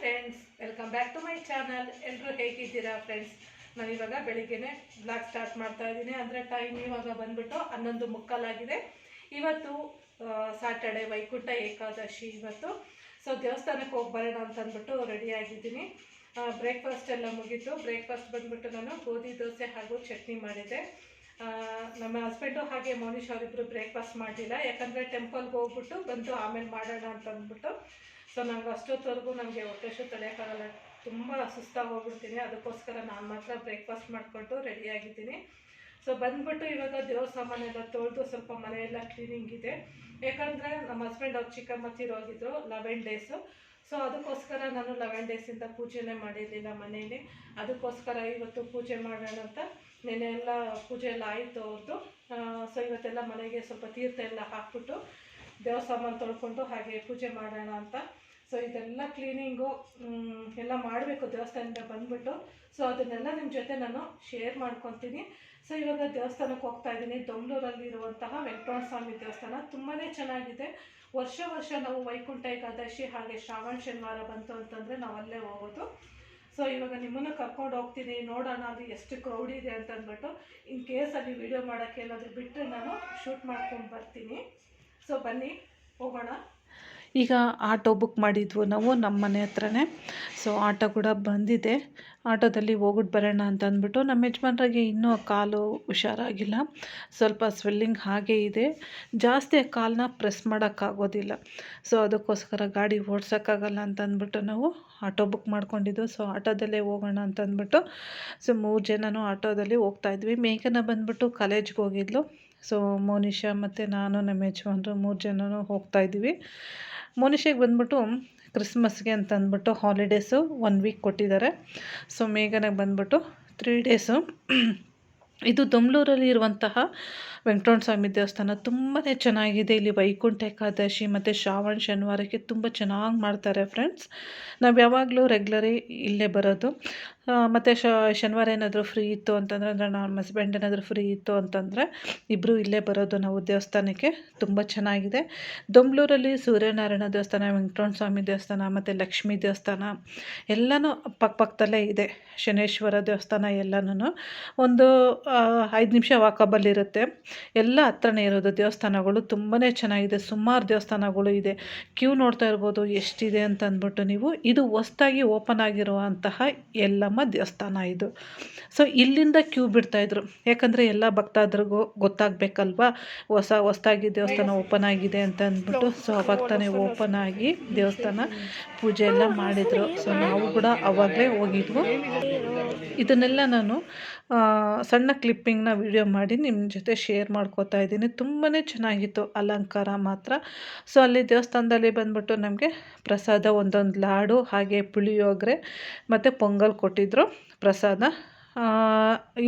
Friends welcome back to my channel ಎಲ್ಲರೂ ಹೇಗಿದ್ದೀರಾ friends ನಾನು ಇವಾಗ ಬೆಳಿಗ್ಗೆನೆ ಬ್ಲಾಗ್ ಸ್ಟಾರ್ಟ್ ಮಾಡ್ತಾ ಇದ್ದೀನಿ. ಅಂದರೆ ಟೈಮ್ ಇವಾಗ ಬಂದ್ಬಿಟ್ಟು ಹನ್ನೊಂದು ಮುಕ್ಕಾಲಾಗಿದೆ ಇವತ್ತು ಸಾಟರ್ಡೆ ವೈಕುಂಠ ಏಕಾದಶಿ ಇವತ್ತು. ಸೊ ದೇವಸ್ಥಾನಕ್ಕೆ ಹೋಗಿ ಬರೋಣ ಅಂತ ಅಂದ್ಬಿಟ್ಟು ರೆಡಿ ಆಗಿದ್ದೀನಿ ಬ್ರೇಕ್ಫಾಸ್ಟ್ ಎಲ್ಲ ಮುಗಿತು. ಬ್ರೇಕ್ಫಾಸ್ಟ್ ಬಂದ್ಬಿಟ್ಟು ನಾನು ಗೋಧಿ, ದೋಸೆ ಹಾಗೂ ಚಟ್ನಿ ಮಾಡಿದ್ದೆ ನಮ್ಮ ಹಸ್ಬೆಂಡು ಹಾಗೆ ಮೋನಿಶ್ ಅವರಿಬ್ಬರು ಬ್ರೇಕ್ಫಾಸ್ಟ್ ಮಾಡಲಿಲ್ಲ. ಯಾಕಂದರೆ ಟೆಂಪಲ್ಗೆ ಹೋಗ್ಬಿಟ್ಟು ಬಂದು ಆಮೇಲೆ ಮಾಡೋಣ ಅಂತ ಅಂದ್ಬಿಟ್ಟು ಸೊ ನಂಗೆ ಅಷ್ಟೊತ್ತವರೆಗೂ ನನಗೆ ಹೊಟ್ಟೆಶು ತಡೆಯೋಕ್ಕಾಗಲ್ಲ ತುಂಬ ಸುಸ್ತಾಗಿ ಹೋಗ್ಬಿಡ್ತೀನಿ. ಅದಕ್ಕೋಸ್ಕರ ನಾನು ಮಾತ್ರ ಬ್ರೇಕ್ಫಾಸ್ಟ್ ಮಾಡಿಕೊಂಡು ರೆಡಿಯಾಗಿದ್ದೀನಿ ಸೊ ಬಂದ್ಬಿಟ್ಟು ಇವಾಗ ದೇವ್ರ ಸಾಮಾನೆಲ್ಲ ತೊಳೆದು ಸ್ವಲ್ಪ ಮನೆಯೆಲ್ಲ ಕ್ಲೀನಿಂಗ್ ಇದೆ. ಯಾಕಂದರೆ ನಮ್ಮ ಹಸ್ಬೆಂಡ್ ಅವ್ರು ಚಿಕ್ಕಮ್ಮ ತೀರೋಗಿದ್ರು ಲೆವೆನ್ ಡೇಸು ಸೊ ಅದಕ್ಕೋಸ್ಕರ ನಾನು ಲೆವೆನ್ ಡೇಸಿಂದ ಪೂಜೆನೇ ಮಾಡಿರಲಿಲ್ಲ ಮನೆಯಲ್ಲಿ ಅದಕ್ಕೋಸ್ಕರ ಇವತ್ತು ಪೂಜೆ ಮಾಡೋಣ ಅಂತ ನೆನ್ನೆ ಎಲ್ಲ ಪೂಜೆ ಎಲ್ಲ ಆಯಿತು ಅವ್ರದ್ದು ಸೊ ಇವತ್ತೆಲ್ಲ ಮನೆಗೆ ಸ್ವಲ್ಪ ತೀರ್ಥ ಎಲ್ಲ ಹಾಕ್ಬಿಟ್ಟು ದೇವ್ರ ಸಾಮಾನು ತೊಳ್ಕೊಂಡು ಹಾಗೆ ಪೂಜೆ ಮಾಡೋಣ ಅಂತ. ಸೊ ಇದೆಲ್ಲ ಕ್ಲೀನಿಂಗು ಎಲ್ಲ ಮಾಡಬೇಕು ದೇವಸ್ಥಾನದಿಂದ ಬಂದ್ಬಿಟ್ಟು. ಸೊ ಅದನ್ನೆಲ್ಲ ನಿಮ್ಮ ಜೊತೆ ನಾನು ಶೇರ್ ಮಾಡ್ಕೊತೀನಿ. ಸೊ ಇವಾಗ ದೇವಸ್ಥಾನಕ್ಕೆ ಹೋಗ್ತಾ ಇದ್ದೀನಿ. ದೊಂಗಳೂರಲ್ಲಿ ಇರುವಂತಹ ವೆಂಕಟರಮಣ ಸ್ವಾಮಿ ದೇವಸ್ಥಾನ. ತುಂಬಾ ಚೆನ್ನಾಗಿದೆ. ವರ್ಷ ವರ್ಷ ನಾವು ವೈಕುಂಠ ಏಕಾದಶಿ ಹಾಗೆ ಶ್ರಾವಣ ಶನಿವಾರ ಬಂತು ಅಂತಂದರೆ ನಾವು ಅಲ್ಲೇ ಹೋಗೋದು. ಸೊ ಇವಾಗ ನಿಮ್ಮನ್ನು ಕರ್ಕೊಂಡು ಹೋಗ್ತೀನಿ. ನೋಡೋಣ ಅದು ಎಷ್ಟು ಕ್ರೌಡ್ ಇದೆ ಅಂತ ಅಂದ್ಬಿಟ್ಟು ಇನ್ ಕೇಸ್ ಅಲ್ಲಿ ವಿಡಿಯೋ ಮಾಡೋಕ್ಕೆ ಏನಾದರೂ ಬಿಟ್ಟರೆ ನಾನು ಶೂಟ್ ಮಾಡ್ಕೊಂಡು ಬರ್ತೀನಿ. ಸೊ ಬನ್ನಿ, ಹೋಗೋಣ. ಈಗ ಆಟೋ ಬುಕ್ ಮಾಡಿದ್ವು ನಾವು ನಮ್ಮ ಮನೆ ಹತ್ರನೇ. ಸೊ ಆಟೋ ಕೂಡ ಬಂದಿದೆ. ಆಟೋದಲ್ಲಿ ಹೋಗ್ಬಿಟ್ಟು ಬರೋಣ ಅಂತ ಅಂದ್ಬಿಟ್ಟು ನಮ್ಮ ಯಜಮಾನ್ರಿಗೆ ಇನ್ನೂ ಕಾಲು ಹುಷಾರಾಗಿಲ್ಲ. ಸ್ವಲ್ಪ ಸ್ವೆಲ್ಲಿಂಗ್ ಹಾಗೆ ಇದೆ. ಜಾಸ್ತಿ ಕಾಲನ್ನ ಪ್ರೆಸ್ ಮಾಡೋಕ್ಕಾಗೋದಿಲ್ಲ. ಸೊ ಅದಕ್ಕೋಸ್ಕರ ಗಾಡಿ ಓಡ್ಸೋಕ್ಕಾಗಲ್ಲ ಅಂತ ಅಂದ್ಬಿಟ್ಟು ನಾವು ಆಟೋ ಬುಕ್ ಮಾಡ್ಕೊಂಡಿದ್ದು. ಸೊ ಆಟೋದಲ್ಲೇ ಹೋಗೋಣ ಅಂತ ಅಂದ್ಬಿಟ್ಟು. ಸೊ ಮೂರು ಜನನೂ ಆಟೋದಲ್ಲಿ ಹೋಗ್ತಾಯಿದ್ವಿ ಮೇಘನ ಬಂದ್ಬಿಟ್ಟು ಕಾಲೇಜ್ಗೆ ಹೋಗಿದ್ಲು. ಸೊ ಮೋನಿಷಾ ಮತ್ತು ನಾನು, ನಮ್ಮ ಯಜಮಾನ್ರು ಮೂರು ಜನನೂ ಹೋಗ್ತಾ ಮೋನಿಷಾಗೆ ಬಂದುಬಿಟ್ಟು ಬಂದ್ಬಿಟ್ಟು ಕ್ರಿಸ್ಮಸ್ಗೆ ಅಂತ ಅಂದ್ಬಿಟ್ಟು ಹಾಲಿಡೇಸು ಒನ್ ವೀಕ್ ಕೊಟ್ಟಿದ್ದಾರೆ. ಸೊ ಮೇಘನಾಗ ಬಂದ್ಬಿಟ್ಟು ತ್ರೀ ಡೇಸು ಇದು ದೊಮ್ಲೂರಲ್ಲಿ ಇರುವಂತಹ ವೆಂಕಟರಮಣ ಸ್ವಾಮಿ ದೇವಸ್ಥಾನ ತುಂಬಾ ಚೆನ್ನಾಗಿದೆ. ಇಲ್ಲಿ ವೈಕುಂಠ ಏಕಾದಶಿ ಮತ್ತು ಶ್ರಾವಣ ಶನಿವಾರಕ್ಕೆ ತುಂಬ ಚೆನ್ನಾಗಿ ಮಾಡ್ತಾರೆ ಫ್ರೆಂಡ್ಸ್ ನಾವು ಯಾವಾಗಲೂ ರೆಗ್ಯುಲರಿ ಇಲ್ಲೇ ಬರೋದು. ಮತ್ತು ಶನಿವಾರ ಏನಾದರೂ ಫ್ರೀ ಇತ್ತು ಅಂತಂದರೆ, ಅಂದರೆ ನಮ್ಮ ಹಸ್ಬೆಂಡ್ ಏನಾದರೂ ಫ್ರೀ ಇತ್ತು ಅಂತಂದರೆ ಇಬ್ಬರು ಇಲ್ಲೇ ಬರೋದು ನಾವು ದೇವಸ್ಥಾನಕ್ಕೆ. ತುಂಬ ಚೆನ್ನಾಗಿದೆ. ದೊಂಬ್ಳೂರಲ್ಲಿ ಸೂರ್ಯನಾರಾಯಣ ದೇವಸ್ಥಾನ, ವೆಂಕಟರಮಣ ಸ್ವಾಮಿ ದೇವಸ್ಥಾನ ಮತ್ತು ಲಕ್ಷ್ಮೀ ದೇವಸ್ಥಾನ ಎಲ್ಲನೂ ಪಕ್ಕಪಕ್ಕದಲ್ಲೇ ಇದೆ. ಶನೇಶ್ವರ ದೇವಸ್ಥಾನ ಎಲ್ಲನೂ ಒಂದು ಐದು ನಿಮಿಷ ವಾಕಬಲ್ ಇರುತ್ತೆ ಎಲ್ಲ ಹತ್ರನೇ ಇರೋದು. ದೇವಸ್ಥಾನಗಳು ತುಂಬಾ ಚೆನ್ನಾಗಿದೆ. ಸುಮಾರು ದೇವಸ್ಥಾನಗಳು ಇದೆ. ಕ್ಯೂ ನೋಡ್ತಾ ಇರ್ಬೋದು. ಎಷ್ಟಿದೆ ಅಂತ ಅಂದ್ಬಿಟ್ಟು ನೀವು ಇದು ಹೊಸ್ದಾಗಿ ಓಪನ್ ಆಗಿರುವಂತಹ ಎಲ್ಲಮ್ಮ ದೇವಸ್ಥಾನ ಇದು. ಸೊ, ಇಲ್ಲಿಂದ ಕ್ಯೂ ಬಿಡ್ತಾಯಿದ್ರು ಯಾಕಂದರೆ ಎಲ್ಲ ಭಕ್ತಾದ್ರಿಗೂ ಗೊತ್ತಾಗಬೇಕಲ್ವಾ? ಹೊಸ, ಹೊಸ್ದಾಗಿ ದೇವಸ್ಥಾನ ಓಪನ್ ಆಗಿದೆ ಅಂತ ಅಂದ್ಬಿಟ್ಟು. ಸೊ ಅವಾಗ ತಾನೇ ಓಪನ್ ಆಗಿ ದೇವಸ್ಥಾನ ಪೂಜೆ ಎಲ್ಲ ಮಾಡಿದರು. ಸೊ ನಾವು ಕೂಡ ಅವಾಗಲೇ ಹೋಗಿದ್ವು. ಇದನ್ನೆಲ್ಲ ನಾನು ಸಣ್ಣ ಕ್ಲಿಪ್ಪಿಂಗ್ನ ವಿಡಿಯೋ ಮಾಡಿ ನಿಮ್ಮ ಜೊತೆ ಶೇರ್ ಮಾಡ್ಕೋತಾ ಇದ್ದೀನಿ. ತುಂಬಾ ಚೆನ್ನಾಗಿತ್ತು ಅಲಂಕಾರ ಮಾತ್ರ. ಸೊ ಅಲ್ಲಿ ದೇವಸ್ಥಾನದಲ್ಲಿ ಬಂದ್ಬಿಟ್ಟು ನಮಗೆ ಪ್ರಸಾದ, ಒಂದೊಂದು ಲಾಡು, ಹಾಗೆ ಪುಳಿಯೋಗರೆ, ಮತ್ತು ಪೊಂಗಲ್ ಕೊಟ್ಟಿದ್ದರು ಪ್ರಸಾದ.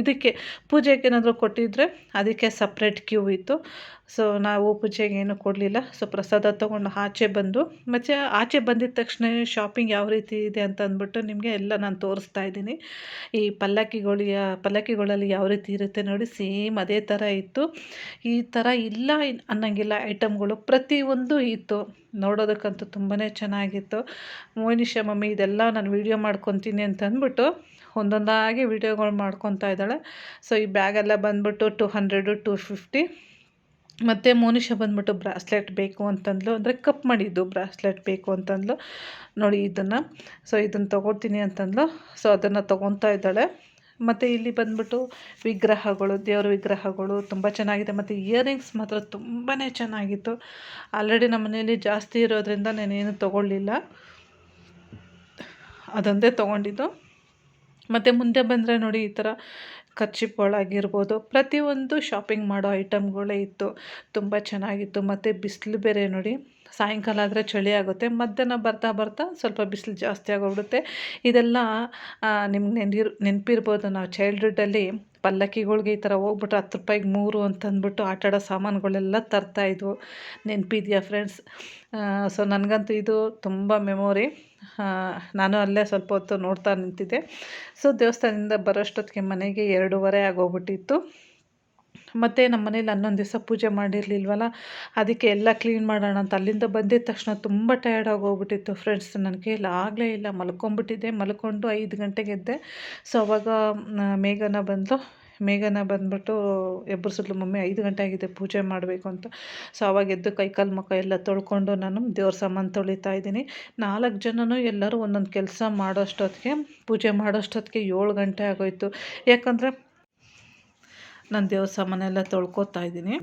ಇದಕ್ಕೆ ಪೂಜೆಗೆ ಏನಾದರೂ ಕೊಟ್ಟಿದ್ದರೆ ಅದಕ್ಕೆ ಸಪ್ರೇಟ್ ಕ್ಯೂ ಇತ್ತು. ಸೊ ನಾವು ಪೂಜೆಗೆ ಏನು ಕೊಡಲಿಲ್ಲ. ಸೊ ಪ್ರಸಾದ ತೊಗೊಂಡು ಆಚೆ ಬಂದು, ಮತ್ತು ಆಚೆ ಬಂದಿದ ತಕ್ಷಣ ಶಾಪಿಂಗ್ ಯಾವ ರೀತಿ ಇದೆ ಅಂತ ಅಂದ್ಬಿಟ್ಟು ನಿಮಗೆ ಎಲ್ಲ ನಾನು ತೋರಿಸ್ತಾ ಇದ್ದೀನಿ. ಈ ಪಲ್ಲಕ್ಕಿಗಳಿಯ ಪಲ್ಲಕ್ಕಿಗಳಲ್ಲಿ ಯಾವ ರೀತಿ ಇರುತ್ತೆ ನೋಡಿ ಸೇಮ್ ಅದೇ ಥರ ಇತ್ತು. ಈ ಥರ ಇಲ್ಲ ಅನ್ನೋಂಗಿಲ್ಲ ಐಟಮ್ಗಳು ಪ್ರತಿಯೊಂದು ಇತ್ತು. ನೋಡೋದಕ್ಕಂತೂ ತುಂಬಾ ಚೆನ್ನಾಗಿತ್ತು. ಮೋನಿಶಾ ಮಮ್ಮಿ, ಇದೆಲ್ಲ ನಾನು ವೀಡಿಯೋ ಮಾಡ್ಕೊತೀನಿ ಅಂತ ಅಂದ್ಬಿಟ್ಟು ಒಂದೊಂದಾಗಿ ವಿಡಿಯೋಗಳು ಮಾಡ್ಕೊತಾ ಇದ್ದಾಳೆ. ಸೊ ಈ ಬ್ಯಾಗೆಲ್ಲ ಬಂದ್ಬಿಟ್ಟು ಟು ಹಂಡ್ರೆಡು ಟು ಫಿಫ್ಟಿ ಮತ್ತು ಮೋನಿಷ ಬಂದ್ಬಿಟ್ಟು ಬ್ರಾಸ್ಲೆಟ್ ಬೇಕು ಅಂತಂದ್ಲು. ಅಂದರೆ ಕಪ್ ಮಾಡಿದ್ದು ಬ್ರಾಸ್ಲೆಟ್ ಬೇಕು ಅಂತಂದ್ಲು. ನೋಡಿ ಇದನ್ನು. ಸೊ ಇದನ್ನು ತೊಗೊಳ್ತೀನಿ ಅಂತಂದ್ಲು. ಸೊ ಅದನ್ನು ತೊಗೊತಾ ಇದ್ದಾಳೆ. ಮತ್ತು ಇಲ್ಲಿ ಬಂದ್ಬಿಟ್ಟು ವಿಗ್ರಹಗಳು, ದೇವ್ರ ವಿಗ್ರಹಗಳು ತುಂಬ ಚೆನ್ನಾಗಿದೆ. ಮತ್ತು ಇಯರಿಂಗ್ಸ್ ಮಾತ್ರ ತುಂಬಾ ಚೆನ್ನಾಗಿತ್ತು. ಆಲ್ರೆಡಿ ನಮ್ಮ ಮನೆಯಲ್ಲಿ ಜಾಸ್ತಿ ಇರೋದ್ರಿಂದ ನಾನೇನು ತೊಗೊಳ್ಳಿಲ್ಲ. ಅದೊಂದೇ ತೊಗೊಂಡಿದ್ದು. ಮತ್ತು ಮುಂದೆ ಬಂದರೆ ನೋಡಿ ಈ ಥರ ಕರ್ಚಿಪ್ಗಳಾಗಿರ್ಬೋದು ಪ್ರತಿಯೊಂದು ಶಾಪಿಂಗ್ ಮಾಡೋ ಐಟಮ್ಗಳೇ ಇತ್ತು. ತುಂಬ ಚೆನ್ನಾಗಿತ್ತು. ಮತ್ತು ಬಿಸಿಲು ಬೇರೆ ನೋಡಿ, ಸಾಯಂಕಾಲ ಆದರೆ ಚಳಿ ಆಗುತ್ತೆ. ಮಧ್ಯಾಹ್ನ ಬರ್ತಾ ಬರ್ತಾ ಸ್ವಲ್ಪ ಬಿಸಿಲು ಜಾಸ್ತಿ ಆಗೋಗ್ಬಿಡುತ್ತೆ. ಇದೆಲ್ಲ ನಿಮ್ಗೆ ನೆನಪಿರ್, ನೆನಪಿರ್ಬೋದು. ನಾವು ಚೈಲ್ಡ್ಹುಡ್ಡಲ್ಲಿ ಪಲ್ಲಕ್ಕಿಗಳ್ಗೆ ಈ ಥರ ಹೋಗ್ಬಿಟ್ರೆ ಹತ್ತು ರೂಪಾಯಿಗೆ ಮೂರು ಅಂತಂದ್ಬಿಟ್ಟು ಆಟಾಡೋ ಸಾಮಾನುಗಳೆಲ್ಲ ತರ್ತಾಯಿದ್ವು ನೆನಪಿದೆಯಾ ಫ್ರೆಂಡ್ಸ್? ಸೊ ನನಗಂತೂ ಇದು ತುಂಬ ಮೆಮೊರಿ. ನಾನು ಅಲ್ಲೇ ಸ್ವಲ್ಪ ಹೊತ್ತು ನೋಡ್ತಾ ನಿಂತಿದ್ದೆ. ಸೊ ದೇವಸ್ಥಾನದಿಂದ ಬರೋಷ್ಟೊತ್ತಿಗೆ ಮನೆಗೆ ಎರಡೂವರೆ ಆಗೋಗ್ಬಿಟ್ಟಿತ್ತು. ಮತ್ತು ನಮ್ಮ ಮನೇಲಿ ಹನ್ನೊಂದು ದಿವಸ ಪೂಜೆ ಮಾಡಿರಲಿಲ್ವಲ್ಲ, ಅದಕ್ಕೆ ಎಲ್ಲ ಕ್ಲೀನ್ ಮಾಡೋಣ ಅಂತ ಅಲ್ಲಿಂದ ಬಂದಿದ್ದ ತಕ್ಷಣ ತುಂಬ ಟಯರ್ಡ್ ಆಗೋಗ್ಬಿಟ್ಟಿತ್ತು ಫ್ರೆಂಡ್ಸ್ ಕೈಯಲ್ಲಿ ಆಗಲೇ ಇಲ್ಲ ಮಲ್ಕೊಂಬಿಟ್ಟಿದ್ದೆ ಮಲ್ಕೊಂಡು ಐದು ಗಂಟೆಗೆ ಎದ್ದೆ. ಸೊ ಅವಾಗ ಮೇಘನ ಬಂದು ಮೇಘನ ಬಂದ್ಬಿಟ್ಟು ಎಬ್ಬರಿಸಿದ್ಲು ಮಮ್ಮಿ, ಐದು ಗಂಟೆ ಆಗಿದೆ, ಪೂಜೆ ಮಾಡಬೇಕು ಅಂತ. ಸೊ ಅವಾಗ ಎದ್ದು ಕೈಕಾಲು ಮುಖ ಎಲ್ಲ ತೊಳ್ಕೊಂಡು ನಾನು ದೇವ್ರ ಸಾಮಾನು ತೊಳಿತಾ ಇದ್ದೀನಿ. ನಾಲ್ಕು ಜನನೂ ಎಲ್ಲರೂ ಒಂದೊಂದು ಕೆಲಸ ಮಾಡೋಷ್ಟೊತ್ತಿಗೆ, ಪೂಜೆ ಮಾಡೋಷ್ಟೊತ್ತಿಗೆ ಏಳು ಗಂಟೆ ಆಗೋಯ್ತು. ಯಾಕಂದರೆ ನಾನು ದೇವ್ರ ಸಾಮಾನೆಲ್ಲ ತೊಳ್ಕೊತಾ ಇದ್ದೀನಿ.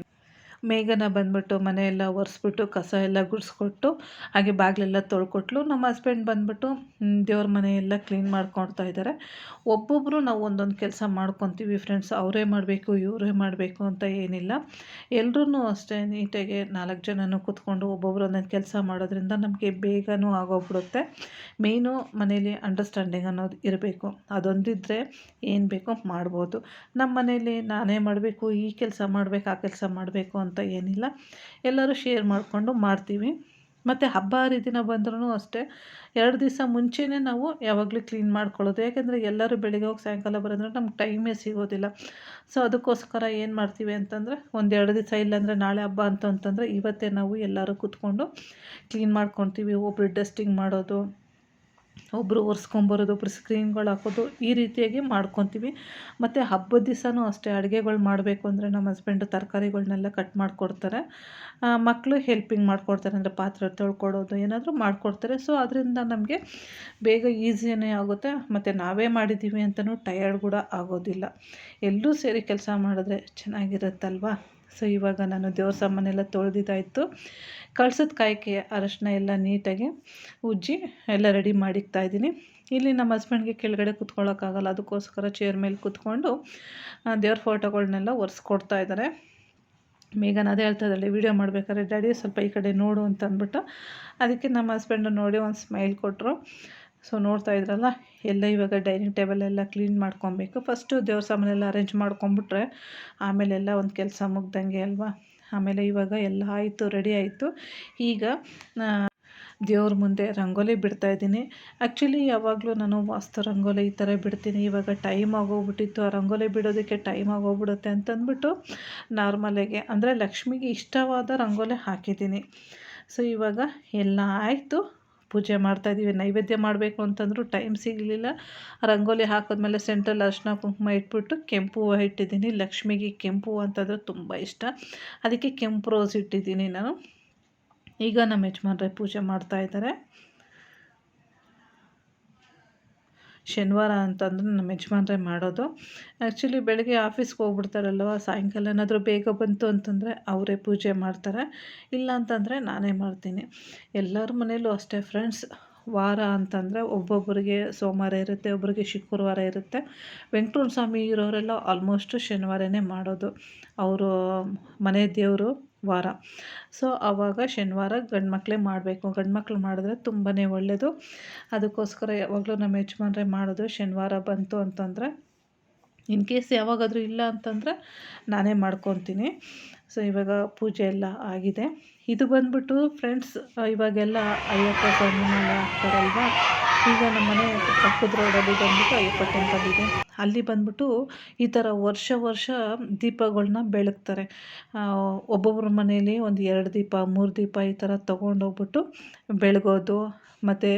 ಮೇಘನ ಬಂದ್ಬಿಟ್ಟು ಮನೆಯೆಲ್ಲ ಒರೆಸ್ಬಿಟ್ಟು, ಕಸ ಎಲ್ಲ ಗುಡಿಸ್ಕೊಟ್ಟು, ಹಾಗೆ ಬಾಗಿಲೆಲ್ಲ ತೊಳ್ಕೊಟ್ಲು. ನಮ್ಮ ಹಸ್ಬೆಂಡ್ ಬಂದ್ಬಿಟ್ಟು ದೇವ್ರ ಮನೆ ಎಲ್ಲ ಕ್ಲೀನ್ ಮಾಡ್ಕೊಳ್ತಾ ಇದ್ದಾರೆ ಒಬ್ಬೊಬ್ಬರು ನಾವು ಒಂದೊಂದು ಕೆಲಸ ಮಾಡ್ಕೊತೀವಿ ಫ್ರೆಂಡ್ಸ್ ಅವರೇ ಮಾಡಬೇಕು, ಇವರೇ ಮಾಡಬೇಕು ಅಂತ ಏನಿಲ್ಲ. ಎಲ್ಲರೂ ಅಷ್ಟೇ ನೀಟಾಗಿ ನಾಲ್ಕು ಜನನೂ ಕೂತ್ಕೊಂಡು ಒಬ್ಬೊಬ್ರು ಒಂದೊಂದು ಕೆಲಸ ಮಾಡೋದ್ರಿಂದ ನಮಗೆ ಬೇಗನೂ ಆಗೋಗ್ಬಿಡುತ್ತೆ. ಮೇಯ್ನು ಮನೇಲಿ ಅಂಡರ್ಸ್ಟ್ಯಾಂಡಿಂಗ್ ಅನ್ನೋದು ಇರಬೇಕು. ಅದೊಂದಿದ್ದರೆ ಏನು ಬೇಕೋ ಮಾಡ್ಬೋದು. ನಮ್ಮ ಮನೇಲಿ ನಾನೇ ಮಾಡಬೇಕು, ಈ ಕೆಲಸ ಮಾಡಬೇಕು, ಆ ಕೆಲಸ ಮಾಡಬೇಕು ಏನಿಲ್ಲ. ಎಲ್ಲರೂ ಶೇರ್ ಮಾಡಿಕೊಂಡು ಮಾಡ್ತೀವಿ. ಮತ್ತು ಹಬ್ಬ ಹರಿದಿನ ಬಂದ್ರೂ ಅಷ್ಟೇ. ಎರಡು ದಿವಸ ಮುಂಚೆನೇ ನಾವು ಯಾವಾಗಲೂ ಕ್ಲೀನ್ ಮಾಡ್ಕೊಳ್ಳೋದು. ಯಾಕೆಂದರೆ ಎಲ್ಲರೂ ಬೆಳಿಗ್ಗೆ ಹೋಗಿ ಸಾಯಂಕಾಲ ಬರೋದ್ರೆ ನಮ್ಗೆ ಟೈಮೇ ಸಿಗೋದಿಲ್ಲ. ಸೊ ಅದಕ್ಕೋಸ್ಕರ ಏನು ಮಾಡ್ತೀವಿ ಅಂತಂದರೆ ಒಂದೆರಡು ದಿವಸ, ಇಲ್ಲಾಂದರೆ ನಾಳೆ ಹಬ್ಬ ಅಂತಂತಂದರೆ ಇವತ್ತೇ ನಾವು ಎಲ್ಲರೂ ಕೂತ್ಕೊಂಡು ಕ್ಲೀನ್ ಮಾಡ್ಕೊತೀವಿ ಒಬ್ರು ಡಸ್ಟಿಂಗ್ ಮಾಡೋದು ಒಬ್ಬರು ಒರೆಸ್ಕೊಂಬರೋದು ಒಬ್ಬರು ಸ್ಕ್ರೀನ್ಗಳು ಹಾಕೋದು ಈ ರೀತಿಯಾಗಿ ಮಾಡ್ಕೊತೀವಿ. ಮತ್ತು ಹಬ್ಬದ ದಿವಸನೂ ಅಷ್ಟೇ ಅಡುಗೆಗಳು ಮಾಡಬೇಕು ಅಂದರೆ ನಮ್ಮ ಹಸ್ಬೆಂಡು ತರಕಾರಿಗಳನ್ನೆಲ್ಲ ಕಟ್ ಮಾಡಿಕೊಡ್ತಾರೆ. ಮಕ್ಕಳು ಹೆಲ್ಪಿಂಗ್ ಮಾಡಿಕೊಡ್ತಾರೆ ಅಂದರೆ ಪಾತ್ರೆ ತೊಳ್ಕೊಡೋದು, ಏನಾದರೂ ಮಾಡಿಕೊಡ್ತಾರೆ. ಸೊ ಅದರಿಂದ ನಮಗೆ ಬೇಗ ಈಸಿಯೇ ಆಗುತ್ತೆ. ಮತ್ತು ನಾವೇ ಮಾಡಿದ್ದೀವಿ ಅಂತಲೂ ಟಯರ್ಡ್ ಕೂಡ ಆಗೋದಿಲ್ಲ. ಎಲ್ಲರೂ ಸೇರಿ ಕೆಲಸ ಮಾಡಿದ್ರೆ ಚೆನ್ನಾಗಿರುತ್ತಲ್ವಾ? ಸೊ ಇವಾಗ ನಾನು ದೇವ್ರ ಸಾಮಾನೆಲ್ಲ ತೊಳೆದಿದ್ದಾಯಿತು. ಕಳ್ಸದ ಕಾಯಕ್ಕೆ ಅರಶಿನ ಎಲ್ಲ ನೀಟಾಗಿ ಉಜ್ಜಿ ಎಲ್ಲ ರೆಡಿ ಮಾಡಿಕ್ತಾ ಇದ್ದೀನಿ. ಇಲ್ಲಿ ನಮ್ಮ ಹಸ್ಬೆಂಡ್ಗೆ ಕೆಳಗಡೆ ಕೂತ್ಕೊಳ್ಳೋಕ್ಕಾಗಲ್ಲ ಅದಕ್ಕೋಸ್ಕರ ಚೇರ್ ಮೇಲೆ ಕೂತ್ಕೊಂಡು ದೇವ್ರ ಫೋಟೋಗಳನ್ನೆಲ್ಲ ಒರೆಸ್ಕೊಡ್ತಾ ಇದ್ದಾರೆ. ಮೇಘನ ಅದೇ ಹೇಳ್ತಾ ಇದ್ದಾಳೆ ವೀಡಿಯೋ ಮಾಡಬೇಕಾದ್ರೆ, ಡ್ಯಾಡಿ ಸ್ವಲ್ಪ ಈ ಕಡೆ ನೋಡು ಅಂತ ಅಂದ್ಬಿಟ್ಟು ಅದಕ್ಕೆ ನಮ್ಮ ಹಸ್ಬೆಂಡು ನೋಡಿ ಒಂದು ಸ್ಮೈಲ್ ಕೊಟ್ಟರು ಸೊ ನೋಡ್ತಾ ಇದ್ರಲ್ಲ, ಎಲ್ಲ ಇವಾಗ ಡೈನಿಂಗ್ ಟೇಬಲ್ ಎಲ್ಲ ಕ್ಲೀನ್ ಮಾಡ್ಕೊಬೇಕು. ಫಸ್ಟು ದೇವ್ರ ಸಾಮಾನೆಲ್ಲ ಅರೇಂಜ್ ಮಾಡ್ಕೊಂಬಿಟ್ರೆ ಆಮೇಲೆ ಎಲ್ಲ ಒಂದು ಕೆಲಸ ಮುಗ್ದಂಗೆ ಅಲ್ವಾ? ಆಮೇಲೆ ಇವಾಗ ಎಲ್ಲ ಆಯಿತು, ರೆಡಿ ಆಯಿತು. ಈಗ ದೇವ್ರ ಮುಂದೆ ರಂಗೋಲಿ ಬಿಡ್ತಾ ಇದ್ದೀನಿ. ಆ್ಯಕ್ಚುಲಿ ಯಾವಾಗಲೂ ನಾನು ವಾಸ್ತು ರಂಗೋಲಿ ಈ ಥರ ಬಿಡ್ತೀನಿ. ಇವಾಗ ಟೈಮ್ ಆಗೋಗ್ಬಿಟ್ಟಿತ್ತು. ಆ ರಂಗೋಲಿ ಬಿಡೋದಕ್ಕೆ ಟೈಮ್ ಆಗೋಗ್ಬಿಡುತ್ತೆ ಅಂತಂದ್ಬಿಟ್ಟು ನಾರ್ಮಲಾಗಿ, ಅಂದರೆ ಲಕ್ಷ್ಮಿಗೆ ಇಷ್ಟವಾದ ರಂಗೋಲಿ ಹಾಕಿದ್ದೀನಿ. ಸೊ ಇವಾಗ ಎಲ್ಲ ಆಯಿತು. ಪೂಜೆ ಮಾಡ್ತಾಯಿದ್ದೀವಿ ನೈವೇದ್ಯ ಮಾಡಬೇಕು ಅಂತಂದರೂ ಟೈಮ್ ಸಿಗಲಿಲ್ಲ. ರಂಗೋಲಿ ಹಾಕಿದ್ಮೇಲೆ ಸೆಂಟ್ರಲ್ ಅರ್ಶಿನ ಕುಂಕುಮ ಇಟ್ಬಿಟ್ಟು ಕೆಂಪು ಹೂವು ಇಟ್ಟಿದ್ದೀನಿ. ಲಕ್ಷ್ಮಿಗೆ ಕೆಂಪು ಅಂತಂದರೆ ತುಂಬ ಇಷ್ಟ. ಅದಕ್ಕೆ ಕೆಂಪು ರೋಸ್ ಇಟ್ಟಿದ್ದೀನಿ ನಾನು. ಈಗ ನಮ್ಮ ಯಜಮಾನ್ರೆ ಪೂಜೆ ಮಾಡ್ತಾ ಇದ್ದಾರೆ ಶನಿವಾರ ಅಂತಂದ್ರೆ ನಮ್ಮ ಯಜಮಾನ್ರೆ ಮಾಡೋದು. ಆ್ಯಕ್ಚುಲಿ ಬೆಳಗ್ಗೆ ಆಫೀಸ್ಗೆ ಹೋಗ್ಬಿಡ್ತಾರಲ್ವ, ಸಾಯಂಕಾಲ ಏನಾದರೂ ಬೇಗ ಬಂತು ಅಂತಂದರೆ ಅವರೇ ಪೂಜೆ ಮಾಡ್ತಾರೆ. ಇಲ್ಲ ಅಂತಂದರೆ ನಾನೇ ಮಾಡ್ತೀನಿ. ಎಲ್ಲರ ಮನೇಲೂ ಅಷ್ಟೇ ಫ್ರೆಂಡ್ಸ್ ವಾರ ಅಂತಂದರೆ ಒಬ್ಬೊಬ್ಬರಿಗೆ ಸೋಮವಾರ ಇರುತ್ತೆ, ಒಬ್ಬರಿಗೆ ಶುಕ್ರವಾರ ಇರುತ್ತೆ. ವೆಂಕಟರಮಣ ಸ್ವಾಮಿ ಇರೋರೆಲ್ಲ ಆಲ್ಮೋಸ್ಟು ಶನಿವಾರನೇ ಮಾಡೋದು. ಅವರು, ಮನೆ ದೇವರು ವಾರ. ಸೊ ಆವಾಗ ಶನಿವಾರ ಗಂಡು ಮಕ್ಕಳೇ ಮಾಡಬೇಕು. ಗಂಡು ಮಕ್ಕಳು ಮಾಡಿದ್ರೆ ತುಂಬಾ ಒಳ್ಳೆಯದು ಅದಕ್ಕೋಸ್ಕರ ಯಾವಾಗಲೂ ನಮ್ಮ ಯಜಮಾನ್ರೆ ಮಾಡೋದು ಶನಿವಾರ ಬಂತು ಅಂತಂದರೆ, ಇನ್ ಕೇಸ್ ಯಾವಾಗಾದರೂ ಇಲ್ಲ ಅಂತಂದರೆ ನಾನೇ ಮಾಡ್ಕೊತೀನಿ. ಸೊ ಇವಾಗ ಪೂಜೆ ಎಲ್ಲ ಆಗಿದೆ. ಇದು ಬಂದ್ಬಿಟ್ಟು ಫ್ರೆಂಡ್ಸ್ ಇವಾಗೆಲ್ಲ ಅಯ್ಯಪ್ಪ ಸ್ವಾಮಿ ಮಾಲೆ ಹಾಕ್ತಾರಲ್ವ? ಈಗ ನಮ್ಮ ಮನೆ ಪಕ್ಕದ ರೋಡಲ್ಲಿ ಬಂದ್ಬಿಟ್ಟು ಅಯ್ಯಪ್ಪ ಟೆಂಪಲ್ ಇದೆ. ಅಲ್ಲಿ ಬಂದ್ಬಿಟ್ಟು ಈ ಥರ ವರ್ಷ ವರ್ಷ ದೀಪಗಳನ್ನ ಬೆಳಗ್ತಾರೆ. ಒಬ್ಬೊಬ್ಬರ ಮನೇಲಿ ಒಂದು ಎರಡು ದೀಪ, ಮೂರು ದೀಪ ಈ ಥರ ತೊಗೊಂಡೋಗ್ಬಿಟ್ಟು ಬೆಳಗೋದು, ಮತ್ತು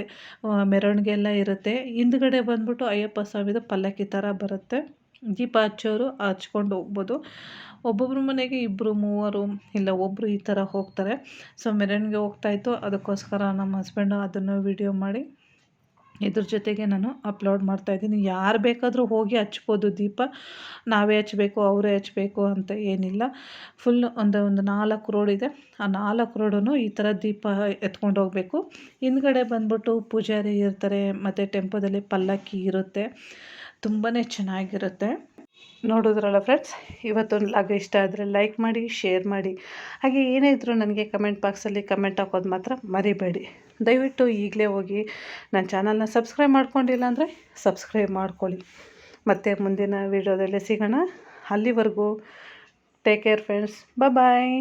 ಮೆರವಣಿಗೆ ಎಲ್ಲ ಇರುತ್ತೆ. ಹಿಂದ್ಗಡೆ ಬಂದ್ಬಿಟ್ಟು ಅಯ್ಯಪ್ಪ ಸ್ವಾಮಿದ ಪಲ್ಲಕ್ಕಿ ಥರ ಬರುತ್ತೆ. ದೀಪ ಹಚ್ಚೋರು ಹಚ್ಕೊಂಡು ಹೋಗ್ಬೋದು. ಒಬ್ಬೊಬ್ರ ಮನೆಗೆ ಇಬ್ಬರು ಮೂವರು, ಇಲ್ಲ ಒಬ್ಬರು ಈ ಥರ ಹೋಗ್ತಾರೆ. ಸೊ ಮೆರವಣಿಗೆ ಹೋಗ್ತಾಯಿತ್ತು ಅದಕ್ಕೋಸ್ಕರ ನಮ್ಮ ಹಸ್ಬೆಂಡು ಅದನ್ನು ವಿಡಿಯೋ ಮಾಡಿ. ಇದ್ರ ಜೊತೆಗೆ ನಾನು ಅಪ್ಲೋಡ್ ಮಾಡ್ತಾಯಿದ್ದೀನಿ ಯಾರು ಬೇಕಾದರೂ ಹೋಗಿ ಹಚ್ಬೋದು ದೀಪ. ನಾವೇ ಹಚ್ಬೇಕು, ಅವರೇ ಹಚ್ಬೇಕು ಅಂತ ಏನಿಲ್ಲ. ಫುಲ್ ಒಂದು ಒಂದು ನಾಲ್ಕು ರೋಡ್ ಇದೆ. ಆ ನಾಲ್ಕು ರೋಡೂ ಈ ಥರ ದೀಪ ಎತ್ಕೊಂಡು ಹೋಗಬೇಕು. ಹಿಂದ್ಗಡೆ ಬಂದ್ಬಿಟ್ಟು ಪೂಜಾರಿ ಇರ್ತಾರೆ, ಮತ್ತು ಟೆಂಪೋದಲ್ಲಿ ಪಲ್ಲಕ್ಕಿ ಇರುತ್ತೆ. ತುಂಬಾ ಚೆನ್ನಾಗಿರುತ್ತೆ. ನೋಡಿದ್ರಲ್ಲ ಫ್ರೆಂಡ್ಸ್ ಇವತ್ತೊಂದು ಲಾಗ್ ಇಷ್ಟ ಆದರೆ ಲೈಕ್ ಮಾಡಿ ಶೇರ್ ಮಾಡಿ. ಹಾಗೆ ಏನೇ ಇದ್ದರೂ ನನಗೆ ಕಮೆಂಟ್ ಬಾಕ್ಸಲ್ಲಿ ಕಮೆಂಟ್ ಹಾಕೋದು ಮಾತ್ರ ಮರಿಬೇಡಿ. ದಯವಿಟ್ಟು ಈಗಲೇ ಹೋಗಿ ನನ್ನ ಚಾನಲ್ನ ಸಬ್ಸ್ಕ್ರೈಬ್ ಮಾಡ್ಕೊಂಡಿಲ್ಲ ಅಂದರೆ ಸಬ್ಸ್ಕ್ರೈಬ್ ಮಾಡ್ಕೊಳ್ಳಿ. ಮತ್ತು ಮುಂದಿನ ವೀಡಿಯೋದಲ್ಲಿ ಸಿಗೋಣ. ಅಲ್ಲಿವರೆಗೂ ಟೇಕ್ ಕೇರ್ ಫ್ರೆಂಡ್ಸ್ ಬಾಯ್